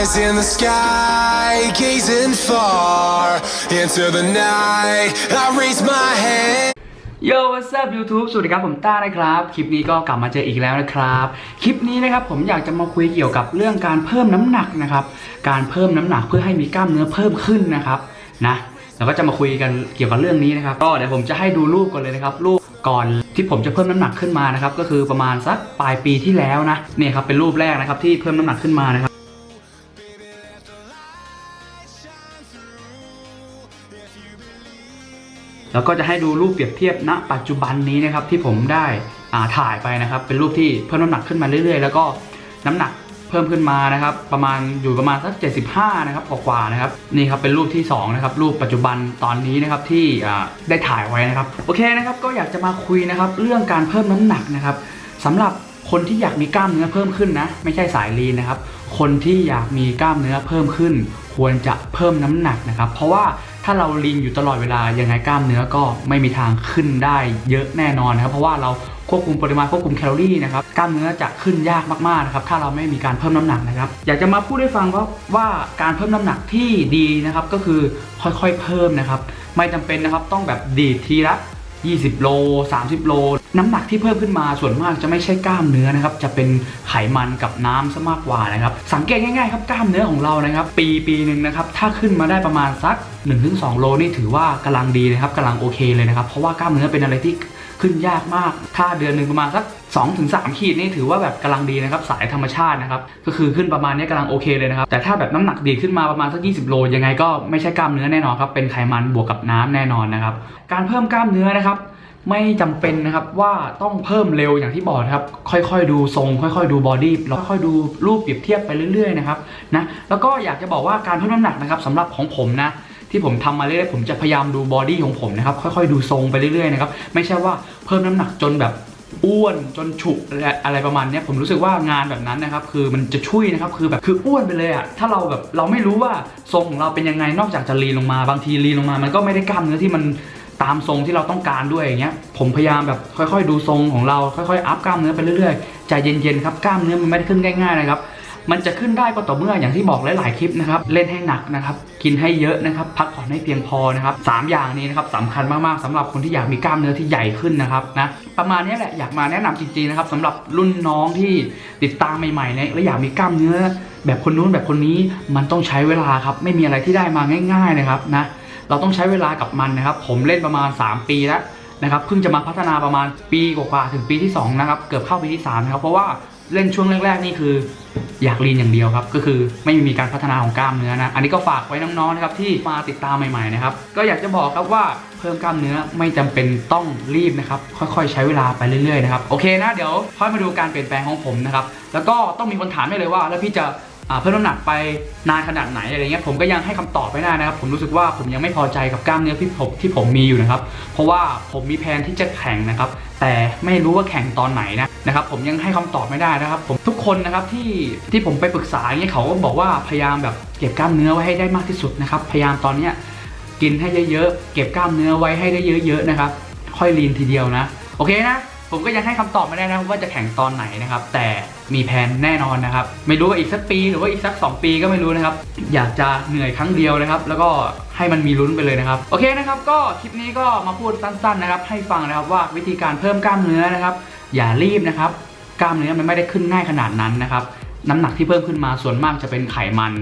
eyes in the sky, gazing far into the night. I raise my hand. โย what's up YouTube สวัสดีครับผมต้านะครับ คลิปนี้ก็กลับมาเจออีกแล้วนะครับ คลิปนี้นะครับผมอยากจะมาคุยเกี่ยวกับเรื่องการเพิ่มน้ำหนักนะครับ การเพิ่มน้ำหนักเพื่อให้มีกล้ามเนื้อเพิ่มขึ้นนะครับนะเราก็จะมาคุยกันเกี่ยวกับเรื่องนี้นะครับ ก็เดี๋ยวผมจะให้ดูรูปก่อนเลยนะครับ รูปก่อนที่ผมจะเพิ่มน้ำหนักขึ้นมานะครับ ก็คือประมาณสักปลายปีที่แล้วนะ เนี่ยครับเป็นรูปแรกนะครับที่เพิ่มน้ำหนักขึ้นมานะครับ แล้วก็จะให้ดูรูปเปรียบเทียบณ ปัจจุบันนี้นะครับที่ผมได้ถ่ายไปนะครับ เป็นรูปที่เพิ่มน้ำหนักขึ้นมาเรื่อย ๆ แล้วก็น้ำหนักเพิ่มขึ้นมานะครับ ประมาณอยู่ประมาณสัก 75 นะครับกว่าๆนะครับนี่ครับเป็นรูปที่สองนะครับรูปปัจจุบันตอนนี้นะครับที่ได้ถ่ายไว้นะครับโอเคนะครับก็อยากจะมาคุยนะครับเรื่องการเพิ่มน้ำหนักนะครับสำหรับคนที่อยากมีกล้ามเนื้อเพิ่มขึ้นนะไม่ใช่สายลีนนะครับ คนที่อยากมีกล้ามเนื้อเพิ่มขึ้น ควรจะเพิ่มน้ำหนักนะครับ เพราะว่า ถ้าเราลีนอยู่ตลอดเวลายังไงกล้ามเนื้อก็ไม่มีทางขึ้นได้เยอะแน่นอนนะครับเพราะว่าเราควบคุมปริมาณควบคุมแคลอรี่นะครับกล้ามเนื้อจะขึ้นยากมากๆนะครับถ้าเราไม่มีการเพิ่มน้ำหนักนะครับอยากจะมาพูดให้ฟังว่าว่าการเพิ่มน้ำหนักที่ดีนะครับก็คือค่อยๆเพิ่มนะครับไม่จำเป็นนะครับต้องแบบดีดทีละ 20 โล 30 โล น้ำหนักที่เพิ่มขึ้นมาส่วนมากจะไม่ใช่กล้ามเนื้อนะครับ จะเป็นไขมันกับน้ำซะมากกว่านะครับ สังเกตง่ายๆครับกล้ามเนื้อของเรานะครับ ปีปีหนึ่งนะครับ ถ้าขึ้นมาได้ประมาณสัก 1-2 โลนี่ถือว่ากำลังดีนะครับกำลังโอเคเลยนะครับ เพราะว่ากล้ามเนื้อเป็นอะไรที่ ขึ้นยากมาก ถ้าเดือนหนึ่งประมาณสัก2-3 ขีดนี่ถือว่าแบบกำลังดีนะครับสายธรรมชาตินะครับก็คือขึ้นประมาณนี้กำลังโอเคเลยนะครับแต่ถ้าแบบน้ำหนักดีขึ้นมาประมาณสัก 20 โลยังไงก็ไม่ใช่กล้ามเนื้อแน่นอนครับเป็นไขมันบวกกับน้ำแน่นอนนะครับการเพิ่มกล้ามเนื้อนะครับไม่จำเป็นนะครับว่าต้องเพิ่มเร็วอย่างที่บอกนะครับ ค่อยๆดูทรง ค่อยๆดูบอดี้แล้วค่อยๆดูรูปเปรียบเทียบไปเรื่อยๆนะครับนะแล้วก็อยากจะบอกว่าการเพิ่มน้ำหนักนะครับสำหรับของผมนะ ที่ผมทำมาเรื่อยๆผมจะพยายามดูบอดี้ของผมนะครับค่อยๆดูทรงไปเรื่อยๆนะครับไม่ใช่ว่าเพิ่มน้ำหนักจนแบบอ้วนจนฉุกอะไรอะไรประมาณนี้ผมรู้สึกว่างานแบบนั้นนะครับ คือมันจะช่วยนะครับคือแบบคืออ้วนไปเลยอะถ้าเราแบบเราไม่รู้ว่าทรงของเราเป็นยังไงนอกจากจะลีนลงมาบางทีลีนลงมา มันก็ไม่ได้กล้ามเนื้อที่มันตามทรงที่เราต้องการด้วยอย่างเงี้ยผมพยายามแบบค่อยๆ ดูทรงของเราค่อยๆอัพกล้ามเนื้อไปเรื่อยๆใจเย็นๆครับกล้ามเนื้อมันไม่ได้ขึ้นง่ายๆนะครับ มันจะขึ้นได้ก็ต่อเมื่ออย่างที่บอกหลาย ๆ คลิปนะครับเล่นให้หนักนะครับกินให้เยอะนะครับพักผ่อนให้เพียงพอนะครับสามอย่างนี้นะครับสำคัญมาก ๆสำหรับคนที่อยากมีกล้ามเนื้อที่ใหญ่ขึ้นนะครับนะประมาณนี้แหละอยากมาแนะนำจริง ๆ นะครับสำหรับรุ่นน้องที่ติดตามใหม่ๆเนี่ยและอยากมีกล้ามเนื้อ แบบคนนู้นแบบคนนี้มันต้องใช้เวลาครับไม่มีอะไรที่ได้มาง่าย ๆ นะครับนะเราต้องใช้เวลากับมันนะครับ ผมเล่นประมาณ 3 ปีแล้วนะครับเพิ่งจะมาพัฒนาประมาณปีกว่าๆถึงปีที่ 2 นะครับ เกือบเข้าปีที่3นะครับเพราะว่าเล่นช่วงแรก ๆ นี่คือ อยากลีนอย่างเดียวครับ ก็คือไม่มีการพัฒนาของกล้ามเนื้อนะ อันนี้ก็ฝากไว้น้องๆนะครับที่มาติดตามใหม่ๆนะครับ ก็อยากจะบอกครับว่าเพิ่มกล้ามเนื้อไม่จำเป็นต้องรีบนะครับ ค่อยๆ ใช้เวลาไปเรื่อยๆนะครับ โอเคนะ เดี๋ยวค่อยมาดูการเปลี่ยนแปลงของผมนะครับ แล้วก็ต้องมีคนถามได้เลยว่า แล้วพี่จะ เพิ่มน้ำหนักไปนานขนาดไหนอะไรเงี้ยผมก็ยังให้คำตอบไม่ได้นะครับ ผมรู้สึกว่าผมยังไม่พอใจกับกล้ามเนื้อที่ผมที่ผมมีอยู่นะครับ เพราะว่าผมมีแผนที่จะแข่งนะครับ แต่ไม่รู้ว่าแข่งตอนไหนนะนะครับ ผมยังให้คำตอบไม่ได้นะครับ ผมทุกคนนะครับที่ที่ผมไปปรึกษาเงี้ยเขาก็บอกว่าพยายามแบบเก็บกล้ามเนื้อไว้ให้ได้มากที่สุดนะครับ พยายามตอนเนี้ยกินให้เยอะๆเก็บกล้ามเนื้อไว้ให้ได้เยอะๆนะครับ ค่อยลีนทีเดียวนะ โอเคนะผมก็ยังให้คำตอบไม่ได้นะว่าจะแข่งตอนไหนนะครับ แต่ มีแผนแน่นอนนะครับ ไม่รู้ว่าอีกสักปีหรือว่าอีกสัก 2 ปีก็ไม่รู้นะครับ อยากจะเหนื่อยครั้งเดียวนะครับ แล้วก็ให้มันมีลุ้นไปเลยนะครับ โอเคนะครับ ก็คลิปนี้ก็มาพูดสั้นๆนะครับให้ฟังนะครับว่าวิธีการเพิ่มกล้ามเนื้อนะครับ อย่ารีบนะครับ กล้ามเนื้อมันไม่ได้ขึ้นง่ายขนาดนั้นนะครับ น้ำหนักที่เพิ่มขึ้นมาส่วนมากจะเป็นไขมัน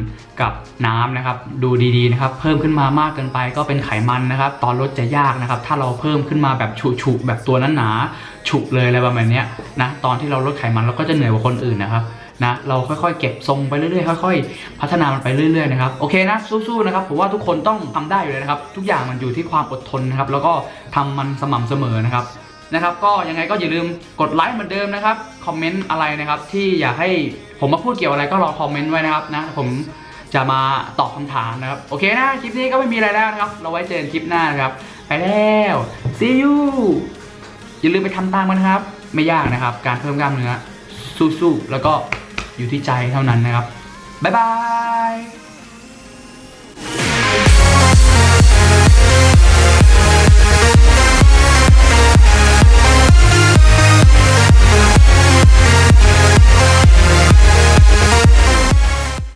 กับน้ำนะครับ ดูดีๆนะครับ เพิ่มขึ้นมามากเกินไปก็เป็นไขมันนะครับ ตอนลดจะยากนะครับ ถ้าเราเพิ่มขึ้นมาแบบฉุๆแบบตัวนั้นหนาฉุเลยอะไรประมาณนี้นะตอนที่เราลดไขมันเราก็จะเหนื่อยกว่าคนอื่นนะครับนะเราค่อยๆ เก็บทรงไปเรื่อยๆค่อยๆ พัฒนามันไปเรื่อยๆนะครับโอเคนะสู้ๆนะครับผมว่าทุกคนต้องทำได้อยู่เลยนะครับ ทุกอย่างมันอยู่ที่ความอดทนนะครับแล้วก็ทำมันสม่ำเสมอนะครับนะครับ ก็ยังไงก็อย่าลืมกดไลค์เหมือนเดิมนะครับคอมเมนต์อะไรนะครับที่อยากให้ ผมมาพูดเกี่ยวอะไรก็รอคอมเมนต์ไว้นะครับนะผมจะมาตอบคำถามนะครับ โอเคนะคลิปนี้ก็ไม่มีอะไรแล้วนะครับ เราไว้เจอกันคลิปหน้านะครับ ไปแล้ว see you อย่าลืมไปทำตามกันนะครับ ไม่ยากนะครับ การเพิ่มกล้ามเนื้อสู้ๆแล้วก็อยู่ที่ใจเท่านั้นนะครับบ๊ายบาย